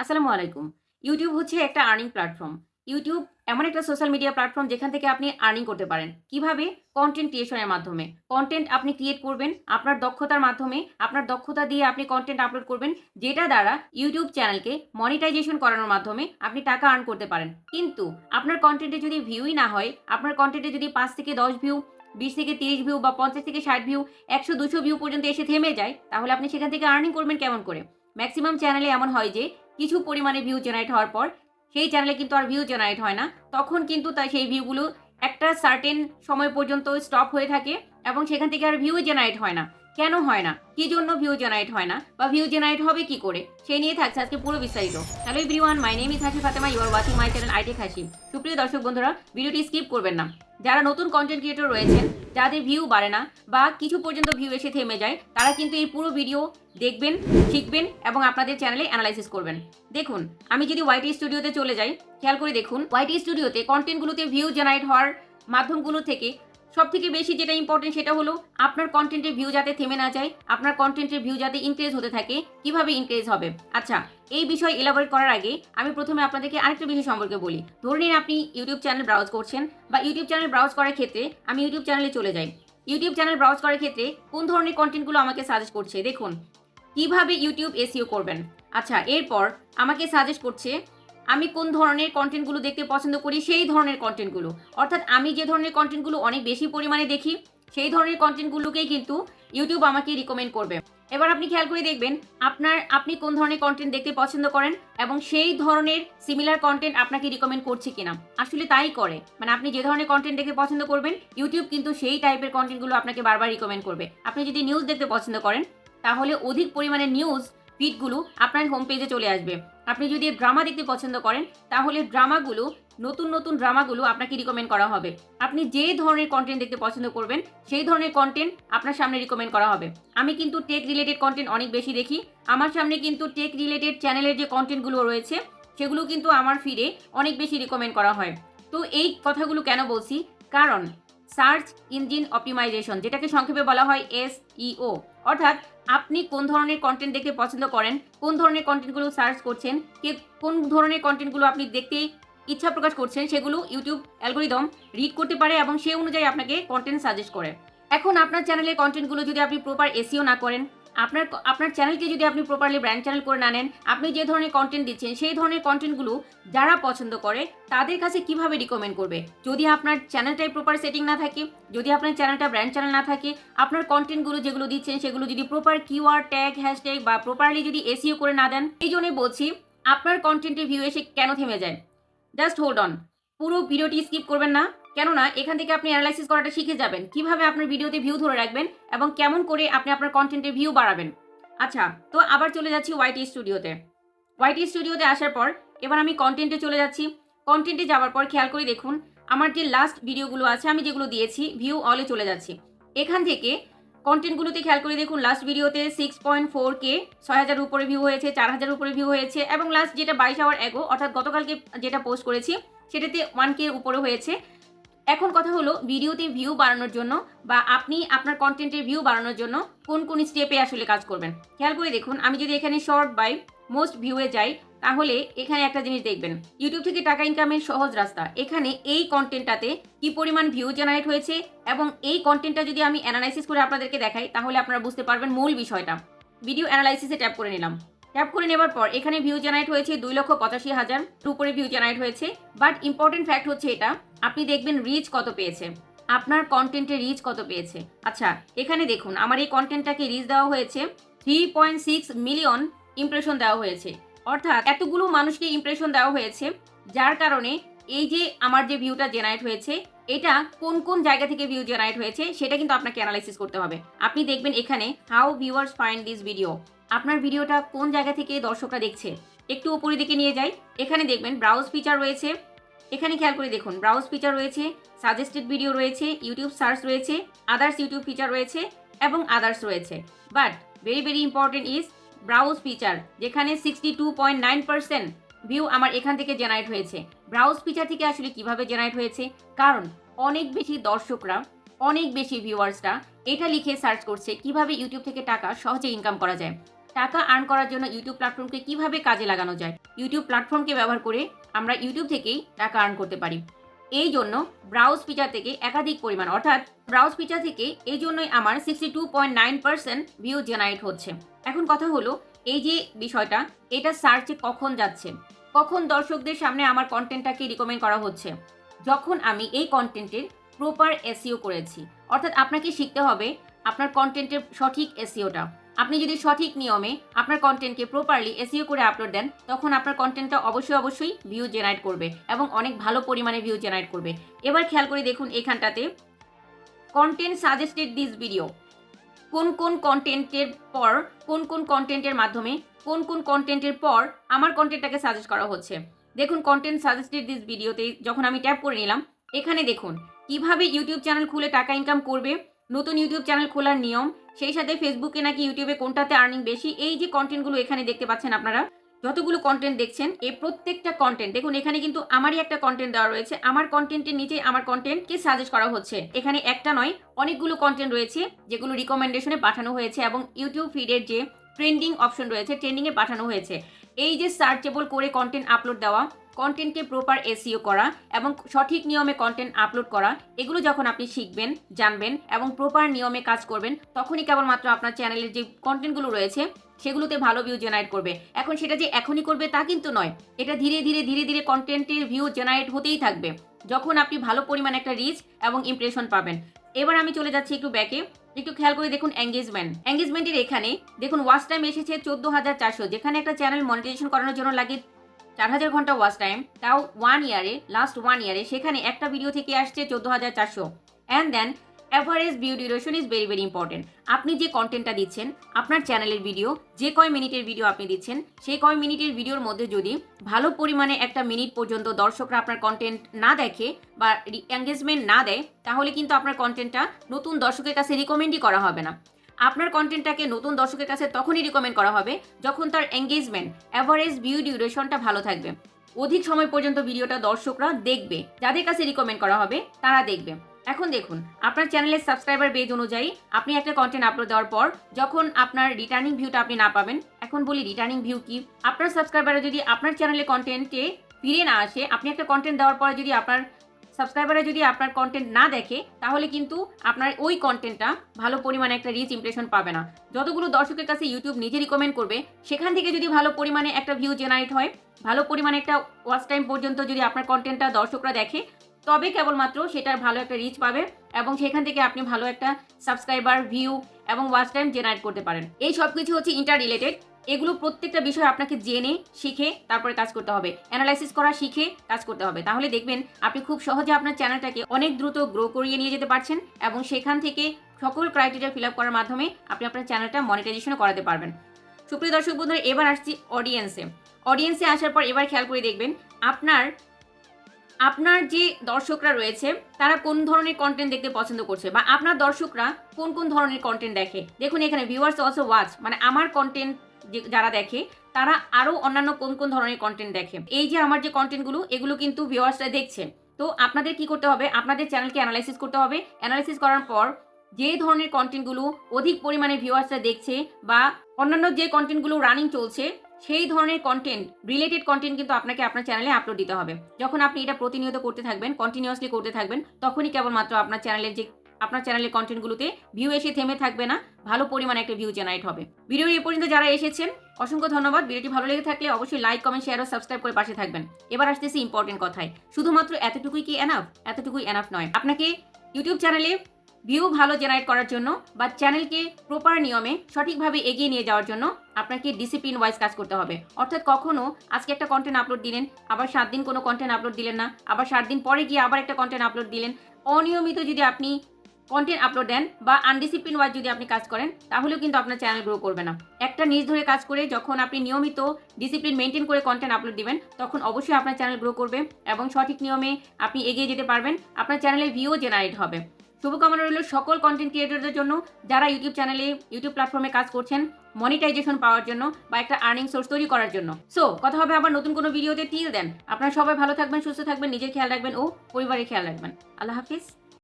আসসালামু আলাইকুম। ইউটিউব হচ্ছে একটা আর্নিং প্ল্যাটফর্ম ইউটিউব এমন একটা সোশ্যাল মিডিয়া প্ল্যাটফর্ম যেখান থেকে আপনি আর্নিং করতে পারেন। কীভাবে? কন্টেন্ট ক্রিয়েশনের মাধ্যমে। কন্টেন্ট আপনি ক্রিয়েট করবেন, আপনার দক্ষতার মাধ্যমে, আপনার দক্ষতা দিয়ে আপনি কন্টেন্ট আপলোড করবেন, যেটা দ্বারা ইউটিউব চ্যানেলকে মনিটাইজেশন করানোর মাধ্যমে আপনি টাকা আর্ন করতে পারেন। কিন্তু আপনার কন্টেন্টে যদি ভিউই না হয়, আপনার কন্টেন্টে যদি পাঁচ থেকে দশ ভিউ বিশ থেকে তিরিশ ভিউ বা পঞ্চাশ থেকে ষাট ভিউ একশো, দুশো ভিউ পর্যন্ত এসে থেমে যায়, তাহলে আপনি সেখান থেকে আর্নিং করবেন কেমন করে? ম্যাক্সিমাম চ্যানেলে এমন হয় যে কিছু পরিমাণে ভিউ জেনারেট হওয়ার পর, সেই চ্যানেলে কিন্তু আর ভিউ জেনারেট হয় না। তখন কিন্তু তাই সেই ভিউগুলো একটা সার্টেন সময় পর্যন্ত স্টপ হয়ে থাকে এবং সেখান থেকে আর ভিউ জেনারেট হয় না। কেন হয় না? কি জন্য ভিউ জেনারেট হয় না? বা ভিউ জেনারেট হবে কি করে? সেই নিয়ে থাকছে আজকে পুরো বিস্তারিত। Hello everyone my name is Hasi Fatema you are watching my channel IT Hasi সুপ্রিয় দর্শক বন্ধুরা, ভিডিওটি স্কিপ করবেন না। যারা নতুন কন্টেন্ট ক্রিয়েটর রয়েছেন, যাদের ভিউ বাড়ে না বা কিছু পর্যন্ত ভিউ এসে থেমে যায়, তারা কিন্তু এই পুরো ভিডিও দেখবেন, শিখবেন এবং আপনাদের চ্যানেলে অ্যানালাইসিস করবেন। দেখুন, আমি যদি ওয়াইটি স্টুডিওতে চলে যাই, খেয়াল করে দেখুন ওয়াইটি স্টুডিওতে কন্টেন্টগুলোতে ভিউ জেনারেট হওয়ার মাধ্যমগুলো থেকে সব থেকে বেশি যেটা ইম্পর্টেন্ট সেটা হলো আপনার কন্টেন্টের ভিউ যাতে থেমে না যায়, আপনার কন্টেন্টের ভিউ যাতে ইনক্রিজ হতে থাকে, কীভাবে ইনক্রিজ হবে? আচ্ছা এই বিষয় এলাবোরেট করার আগে আমি প্রথমে আপনাদেরকে আরেকটা বিষয় সম্পর্কে বলি। ধরে নিন আপনি ইউটিউব চ্যানেল ব্রাউজ করছেন বা ইউটিউব চ্যানেল ব্রাউজ করার ক্ষেত্রে আমি ইউটিউব চ্যানেলে চলে যাই। ইউটিউব চ্যানেল ব্রাউজ করার ক্ষেত্রে কোন ধরনের কন্টেন্টগুলো আমাকে সাজেস্ট করছে? দেখুন, কীভাবে ইউটিউব এসিও করবেন? আচ্ছা এরপর আমাকে সাজেস্ট করছে আমি কোন ধরনের কন্টেন্টগুলো দেখতে পছন্দ করি, সেই ধরনের কন্টেন্টগুলো অর্থাৎ আমি যে ধরনের কন্টেন্টগুলো অনেক বেশি পরিমাণে দেখি, সেই ধরনের কন্টেন্টগুলোকেই কিন্তু ইউটিউব আমাকে রিকমেন্ড করবে। এবার আপনি খেয়াল করে দেখবেন, আপনার, আপনি কোন ধরনের কন্টেন্ট দেখতে পছন্দ করেন এবং সেই ধরনের সিমিলার কন্টেন্ট আপনাকে রিকমেন্ড করছে কিনা। আসলে তাই করে। মানে আপনি যে ধরনের কন্টেন্ট দেখতে পছন্দ করবেন ইউটিউব কিন্তু সেই টাইপের কন্টেন্টগুলো আপনাকে বারবার রিকমেন্ড করবে। আপনি যদি নিউজ দেখতে পছন্দ করেন, তাহলে অধিক পরিমাণে নিউজ ফিডগুলো আপনার হোম পেজে চলে আসবে। আপনি যদি ড্রামা দেখতে পছন্দ করেন, তাহলে ড্রামাগুলো নতুন নতুন ড্রামাগুলো আপনাকে রিকমেন্ড করা হবে। আপনি যে ধরনের কন্টেন্ট দেখতে পছন্দ করবেন, সেই ধরনের কন্টেন্ট আপনার সামনে রিকমেন্ড করা হবে। আমি কিন্তু টেক রিলেটেড কন্টেন্ট অনেক বেশি দেখি। আমার সামনে কিন্তু টেক রিলেটেড চ্যানেলের যে কন্টেন্টগুলো রয়েছে, সেগুলো কিন্তু আমার ফিরে অনেক বেশি রিকমেন্ড করা হয়। তো এই কথাগুলো কেন বলছি? কারণ সার্চ ইঞ্জিন অপটিমাইজেশন যেটাকে সংক্ষেপে বলা হয় এস এসইও অর্থাৎ আপনি কোন ধরনের কন্টেন্ট দেখতে পছন্দ করেন, কোন ধরনের কন্টেন্টগুলো সার্চ করছেন, কে, কোন ধরনের কন্টেন্টগুলো আপনি দেখতে ইচ্ছা প্রকাশ করছেন, সেগুলো ইউটিউব অ্যালগোরিদম রিড করতে পারে এবং সেই অনুযায়ী আপনাকে কন্টেন্ট সাজেস্ট করে। এখন আপনার চ্যানেলের কন্টেন্টগুলো যদি আপনি প্রপার এসিও না করেন আপনার আপনার চ্যানেলকে যদি আপনি প্রপারলি ব্র্যান্ড চ্যানেল করে না নেন, আপনি যে ধরনের কন্টেন্ট দিচ্ছেন, সেই ধরনের কন্টেন্টগুলো যারা পছন্দ করে, তাদের কাছে কীভাবে রিকমেন্ড করবে? যদি আপনার চ্যানেলটাই প্রপার সেটিং না থাকে, যদি আপনার চ্যানেলটা ব্র্যান্ড চ্যানেল না থাকে, আপনার কন্টেন্টগুলো যেগুলো দিচ্ছেন, সেগুলো যদি প্রপার কিওয়ার্ড ট্যাগ হ্যাশট্যাগ বা প্রপারলি যদি এসিও করে না দেন, এই জন্যই বলছি, আপনার কন্টেন্টের ভিউ এসে কেন থেমে যায়? জাস্ট হোল্ড অন পুরো ভিডিওটি স্কিপ করবেন না। কেননা এখান থেকে আপনি অ্যানালাইসিস করাটা শিখে যাবেন। কীভাবে আপনার ভিডিওতে ভিউ ধরে রাখবেন এবং কেমন করে আপনি আপনার কন্টেন্টের ভিউ বাড়াবেন। আচ্ছা তো আবার চলে যাচ্ছি ওয়াইটি স্টুডিওতে ওয়াইটি স্টুডিওতে আসার পর এবার আমি কন্টেন্টে চলে যাচ্ছি। কন্টেন্টে যাওয়ার পর খেয়াল করে দেখুন, আমার যে লাস্ট ভিডিওগুলো আছে, আমি যেগুলো দিয়েছি ভিউ অলে চলে যাচ্ছি। এখান থেকে কন্টেন্টগুলোতে খেয়াল করে দেখুন লাস্ট ভিডিওতে সিক্স পয়েন্ট ফোর কে ছয় হাজার উপরে ভিউ হয়েছে, চার হাজার উপরে ভিউ হয়েছে, এবং লাস্ট যেটা বাইশ আওয়ার এগো অর্থাৎ গতকালকে যেটা পোস্ট করেছি সেটাতে ওয়ান কে উপরে হয়েছে। এখন কথা হলো ভিডিওতে ভিউ বাড়ানোর জন্য বা আপনি আপনার কন্টেন্টের ভিউ বাড়ানোর জন্য কোন কোন স্টেপে আসলে কাজ করবেন। খেয়াল করে দেখুন, আমি যদি এখানে শর্ট বাই মোস্ট ভিউয়ে যাই, তাহলে এখানে একটা জিনিস দেখবেন। ইউটিউব থেকে টাকা ইনকামের সহজ রাস্তা। এখানে এই কন্টেন্টটাতে কি পরিমাণ ভিউ জেনারেট হয়েছে এবং এই কন্টেন্টটা যদি আমি অ্যানালাইসিস করে আপনাদেরকে দেখাই, তাহলে আপনারা বুঝতে পারবেন মূল বিষয়টা। ভিডিও অ্যানালাইসিসে ট্যাপ করে নিলাম। ট্যাপ করে নেবার পর, এখানে ভিউ জেনারেট হয়েছে দুই লক্ষ পঁচাশি হাজার। উপরে ভিউ জেনারেট হয়েছে। বাট ইম্পর্টেন্ট ফ্যাক্ট হচ্ছে এটা, আপনি দেখবেন রিচ কত পেয়েছে। আপনার কন্টেন্টে রিচ কত পেয়েছে। আচ্ছা এখানে দেখুন, আমার এই কন্টেন্টটাকে রিচ দেওয়া হয়েছে। Three point six million impression দেওয়া হয়েছে। অর্থাৎ এতগুলো মানুষকে ইমপ্রেশন দেওয়া হয়েছে, যার কারণে এই যে আমার যে ভিউটা জেনারেট হয়েছে, এটা কোন কোন জায়গা থেকে ভিউ জেনারেট হয়েছে, সেটা কিন্তু আপনাকে অ্যানালাইসিস করতে হবে। আপনি দেখবেন এখানে how viewers find this video আপনার ভিডিওটা কোন জায়গা থেকে দর্শকরা দেখছে? একটু উপরের দিকে নিয়ে যাই। এখানে দেখবেন ব্রাউজ ফিচার রয়েছে। এখানে খেয়াল করে দেখুন ব্রাউজ ফিচার রয়েছে সাজেস্টেড ভিডিও রয়েছে ইউটিউব সার্চ রয়েছে আদার্স ইউটিউব ফিচার রয়েছে এবং আদার্স রয়েছে। But very very important is browse feature যেখানে sixty two point nine percent view আমার এখান থেকে জেনারেট হয়েছে। ব্রাউজ ফিচার থেকে আসলে কীভাবে জেনারেট হয়েছে? কারণ অনেক বেশি দর্শকরা, অনেক বেশি ভিউয়ার্সরা এটা লিখে সার্চ করছে কীভাবে ইউটিউব থেকে টাকা সহজে ইনকাম করা যায়। টাকা আর্ন করার জন্য ইউটিউব প্ল্যাটফর্মকে কীভাবে কাজে লাগানো যায়? ইউটিউব প্ল্যাটফর্মকে ব্যবহার করে আমরা ইউটিউব থেকেই টাকা আর্ন করতে পারি। এই জন্য ব্রাউজ ফিচার থেকে একাধিক পরিমাণ, অর্থাৎ ব্রাউজ ফিচার থেকে এই জন্যই আমার sixty two point nine percent view generate হচ্ছে। এখন কথা হলো, এই যে বিষয়টা, এটা সার্চে কখন যাচ্ছে? কখন দর্শকদের সামনে আমার কন্টেন্টটাকে রিকমেন্ড করা হচ্ছে? যখন আমি এই কন্টেন্টের প্রপার এসিও করেছি, অর্থাৎ আপনাকে শিখতে হবে আপনার কন্টেন্টের সঠিক এসিওটা আপনি যদি সঠিক নিয়মে আপনার কন্টেন্টকে প্রপারলি এসিও করে আপলোড দেন, তখন আপনার কন্টেন্টটা অবশ্যই অবশ্যই ভিউ জেনারেট করবে এবং অনেক ভালো পরিমাণে ভিউ জেনারেট করবে। এবার খেয়াল করে দেখুন এখানটাতে কন্টেন্ট সাজেস্টেড দিস ভিডিও কোন কোন কন্টেন্টের পর, কোন কোন কন্টেন্টের মাধ্যমে, কোন কোন কন্টেন্টের পর আমার কন্টেন্টটাকে সাজেস্ট করা হচ্ছে। দেখুন কন্টেন্ট সাজেস্টেড দিস ভিডিওতে যখন আমি ট্যাপ করে নিলাম, এখানে দেখুন, কীভাবে ইউটিউব চ্যানেল খুলে টাকা ইনকাম করবে নতুন ইউটিউব চ্যানেল খোলার নিয়ম। সেই সাথে ফেসবুকে নাকি ইউটিউবে কোনটাতে আর্নিং বেশি, এই যে কন্টেন্টগুলো এখানে দেখতে পাচ্ছেন আপনারা, যতগুলো কন্টেন্ট দেখছেন এই প্রত্যেকটা কন্টেন্ট দেখুন এখানে কিন্তু আমারই একটা কন্টেন্ট দেওয়া রয়েছে, আমার কন্টেন্টের নিচে আমার কন্টেন্টকে সাজেস্ট করা হচ্ছে। এখানে একটা নয়, অনেকগুলো কন্টেন্ট রয়েছে, যেগুলো রিকমেন্ডেশনে পাঠানো হয়েছে এবং ইউটিউব ফিডের যে ট্রেন্ডিং অপশন রয়েছে ট্রেন্ডিংয়ে পাঠানো হয়েছে। এই যে সার্চেবল করে কন্টেন্ট আপলোড দেওয়া কন্টেন্টকে প্রপার এসিও করা এবং সঠিক নিয়মে কন্টেন্ট আপলোড করা, এগুলো যখন আপনি শিখবেন, জানবেন এবং প্রপার নিয়মে কাজ করবেন, তখনই কেবলমাত্র আপনার চ্যানেলের যে কন্টেন্টগুলো রয়েছে, সেগুলোতে ভালো ভিউ জেনারেট করবে। এখন সেটা যে এখনই করবে তা কিন্তু নয়। এটা ধীরে ধীরে ধীরে ধীরে কন্টেন্টের ভিউ জেনারেট হতেই থাকবে, যখন আপনি ভালো পরিমাণ একটা রিচ এবং ইমপ্রেশন পাবেন। এবার আমি চলে যাচ্ছি একটু ব্যাকে একটু খেয়াল করে দেখুন এঙ্গেজমেন্ট এঙ্গেজমেন্টের এখানে দেখুন ওয়াচ টাইম এসেছে চোদ্দ হাজার চারশো, যেখানে একটা চ্যানেল মনিটাইজেশন করানোর জন্য লাগে চার হাজার ঘণ্টা ওয়াচ টাইম তাও ওয়ান ইয়ারে লাস্ট ওয়ান ইয়ারে সেখানে একটা ভিডিও থেকে আসছে চোদ্দ হাজার চারশো। And then average view duration is very very important আপনি যে কন্টেন্টটা দিচ্ছেন, আপনার চ্যানেলের ভিডিও যে কয় মিনিটের ভিডিও আপনি দিচ্ছেন, সেই কয় মিনিটের ভিডিওর মধ্যে যদি ভালো পরিমাণে একটা মিনিট পর্যন্ত দর্শকরা আপনার কন্টেন্ট না দেখে বা এঙ্গেজমেন্ট না দেয়, তাহলে কিন্তু আপনার কন্টেন্টটা নতুন দর্শকের কাছে রিকমেন্ডই করা হবে না। আপনার কন্টেন্টটাকে নতুন দর্শকের কাছে তখনই রিকমেন্ড করা হবে যখন তার এঙ্গেজমেন্ট অ্যাভারেজ ভিউ ডিউরেশনটা ভালো থাকবে। অধিক সময় পর্যন্ত ভিডিওটা দর্শকরা দেখবে। যাদের কাছে রিকমেন্ড করা হবে, তারা দেখবে। এখন দেখুন, আপনার চ্যানেলের সাবস্ক্রাইবার বেজ অনুযায়ী আপনি একটা কন্টেন্ট আপলোড দেওয়ার পর যখন আপনার রিটার্নিং ভিউটা আপনি না পাবেন, এখন বলি রিটার্নিং ভিউ কি? আপনার সাবস্ক্রাইবাররা যদি আপনার চ্যানেলে কন্টেন্টে ফিরে না আসে, আপনি একটা কন্টেন্ট দেওয়ার পরে যদি আপনার সাবস্ক্রাইবাররা যদি আপনার কন্টেন্ট না দেখে, তাহলে কিন্তু আপনার ওই কন্টেন্টটা ভালো পরিমাণে একটা রিচ ইমপ্রেশন পাবে না। যতগুলো দর্শকের কাছে ইউটিউব নিজে রিকমেন্ড করবে, সেখান থেকে যদি ভালো পরিমাণে একটা ভিউ জেনারেট হয়, ভালো পরিমাণে একটা ওয়াচ টাইম পর্যন্ত যদি আপনার কন্টেন্টটা দর্শকরা দেখে, তবে কেবলমাত্র সেটার ভালো একটা রিচ পাবে এবং সেখান থেকে আপনি ভালো একটা সাবস্ক্রাইবার ভিউ এবং ওয়াচ টাইম জেনারেট করতে পারেন। এই সব কিছু হচ্ছে ইন্টার রিলেটেড এগুলো প্রত্যেকটা বিষয় আপনাকে জেনে, শিখে তারপরে কাজ করতে হবে। অ্যানালাইসিস করা, শিখে কাজ করতে হবে। তাহলে দেখবেন আপনি খুব সহজে আপনার চ্যানেলটাকে অনেক দ্রুত গ্রো করিয়ে নিয়ে যেতে পারছেন এবং সেখান থেকে সকল ক্রাইটেরিয়া ফিল আপ করার মাধ্যমে আপনি আপনার চ্যানেলটা মনিটাইজেশনও করাতে পারবেন। সুপ্রিয় দর্শক বন্ধুরা, এবার আসছি অডিয়েন্সে অডিয়েন্সে আসার পর এবার খেয়াল করে দেখবেন আপনার আপনার যে দর্শকরা রয়েছে, তারা কোন ধরনের কন্টেন্ট দেখতে পছন্দ করছে বা আপনার দর্শকরা কোন কোন ধরনের কন্টেন্ট দেখে? দেখুন এখানে ভিউয়ার্স অলসো ওয়াচ মানে আমার কন্টেন্ট যারা দেখে, তারা আরও অন্যান্য কোন কোন ধরনের কন্টেন্ট দেখে। এই যে আমার যে কন্টেন্টগুলো এগুলো কিন্তু ভিউয়ার্সরা দেখছে। তো আপনাদের কি করতে হবে? আপনাদের চ্যানেলকে অ্যানালাইসিস করতে হবে। অ্যানালাইসিস করার পর যে ধরনের কন্টেন্টগুলো অধিক পরিমাণে ভিউয়ার্সরা দেখছে বা অন্যান্য যে কন্টেন্টগুলো রানিং চলছে, সেই ধরনের কন্টেন্ট রিলেটেড কন্টেন্ট কিন্তু আপনাকে আপনার চ্যানেলে আপলোড দিতে হবে। যখন আপনি এটা প্রতিনিয়ত করতে থাকবেন কন্টিনিউয়াসলি করতে থাকবেন, তখনই কেবলমাত্র আপনার চ্যানেলের যে আপনার চ্যানেলের কন্টেন্টগুলোতে ভিউ এসে থেমে থাকবে না, ভালো পরিমাণে একটা ভিউ জেনারেট হবে। ভিডিওর এ পর্যন্ত যারা এসেছেন, অসংখ্য ধন্যবাদ। ভিডিওটি ভালো লেগে থাকলে অবশ্যই লাইক কমেন্ট শেয়ার ও সাবস্ক্রাইব করে পাশে থাকবেন। এবার আসতেছি ইম্পর্টেন্ট কথায়। শুধুমাত্র এতটুকুই কি এনাফ এতটুকুই এনাফ নয়। আপনাকে ইউটিউব চ্যানেলে ভিউ ভালো জেনারেট করার জন্য বা চ্যানেলকে প্রপার নিয়মে সঠিকভাবে এগিয়ে নিয়ে যাওয়ার জন্য আপনাকে ডিসিপ্লিন ওয়াইজ কাজ করতে হবে। অর্থাৎ কখনো আজকে একটা কন্টেন্ট আপলোড দিলেন, আবার সাত দিন কোনো কন্টেন্ট আপলোড দিলেন না, আবার সাত দিন পরে গিয়ে আবার একটা কন্টেন্ট আপলোড দিলেন। অনিয়মিত যদি আপনি কন্টেন্ট আপলোড দেন বা আনডিসিপ্লিন ওয়াইজ যদি আপনি কাজ করেন, তাহলেও কিন্তু আপনার চ্যানেল গ্রো করবে না। একটা নিজ ধরে কাজ করে যখন আপনি নিয়মিত ডিসিপ্লিন মেনটেন করে কন্টেন্ট আপলোড দিবেন, তখন অবশ্যই আপনার চ্যানেল গ্রো করবে এবং সঠিক নিয়মে আপনি এগিয়ে যেতে পারবেন, আপনার চ্যানেলের ভিউ জেনারেট হবে। শুভকামনা রইল সকল কন্টেন্ট ক্রিয়েটরদের জন্য যারা ইউটিউব চ্যানেলে ইউটিউব প্ল্যাটফর্মে কাজ করছেন মনিটাইজেশন পাওয়ার জন্য বা একটা আর্নিং সোর্স তৈরি করার জন্য। সো কথা হবে আবার নতুন কোনো ভিডিওতে টিল দেন আপনারা সবাই ভালো থাকবেন, সুস্থ থাকবেন, নিজের খেয়াল রাখবেন ও পরিবারের খেয়াল রাখবেন। আল্লাহ হাফিজ।